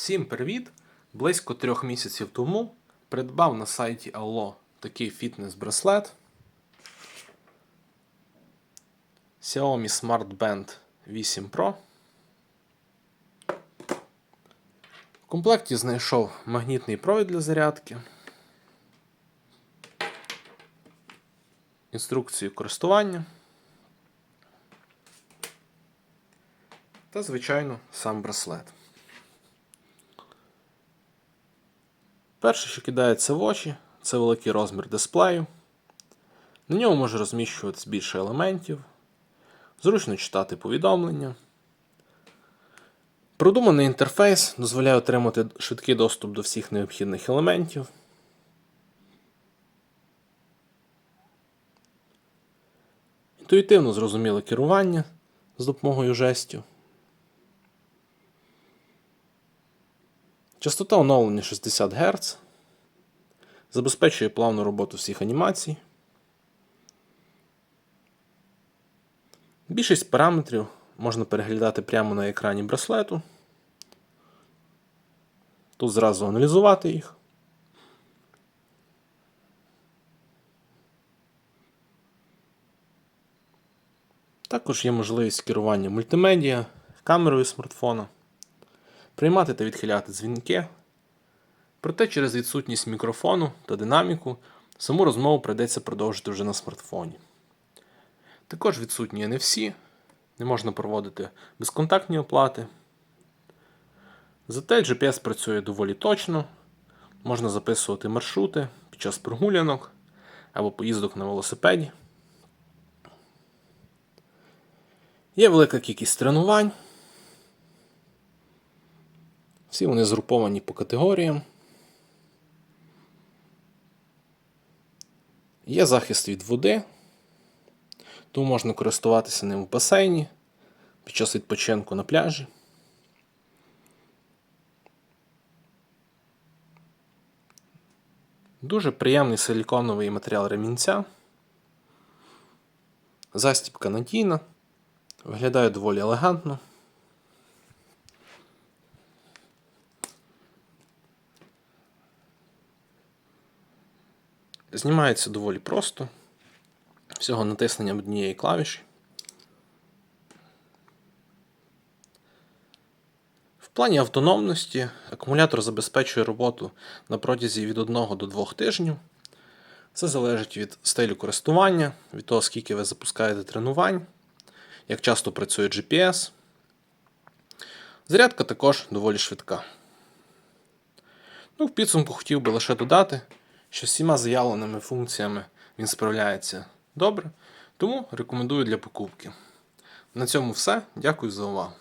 Всім привіт! Близько трьох місяців тому придбав на сайті Allo такий фітнес-браслет Xiaomi Smart Band 8 Pro. В комплекті знайшов магнітний провід для зарядки, інструкцію користування та, звичайно, сам браслет. Перше, що кидається в очі, це великий розмір дисплею. На ньому може розміщуватись більше елементів, зручно читати повідомлення. Продуманий інтерфейс дозволяє отримати швидкий доступ до всіх необхідних елементів. Інтуїтивно зрозуміле керування з допомогою жестів. Частота оновлення 60 Гц. Забезпечує плавну роботу всіх анімацій. Більшість параметрів можна переглядати прямо на екрані браслету. Тут зразу аналізувати їх. Також є можливість керування мультимедіа, камерою смартфона, приймати та відхиляти дзвінки. Проте через відсутність мікрофону та динаміку саму розмову прийдеться продовжити вже на смартфоні. Також відсутні NFC, не можна проводити безконтактні оплати. Зате GPS працює доволі точно, можна записувати маршрути під час прогулянок або поїздок на велосипеді. Є велика кількість тренувань. Всі вони згруповані по категоріям. Є захист від води, тому можна користуватися ним в басейні під час відпочинку на пляжі. Дуже приємний силіконовий матеріал ремінця. Застібка надійна, виглядає доволі елегантно. Знімається доволі просто. Всього натисненням однієї клавіші. В плані автономності акумулятор забезпечує роботу на протязі від 1 до 2 тижнів. Це залежить від стилю користування, від того, скільки ви запускаєте тренувань, як часто працює GPS. Зарядка також доволі швидка. Ну, в підсумку хотів би лише додати, що всіма заявленими функціями він справляється добре, тому рекомендую для покупки. На цьому все. Дякую за увагу.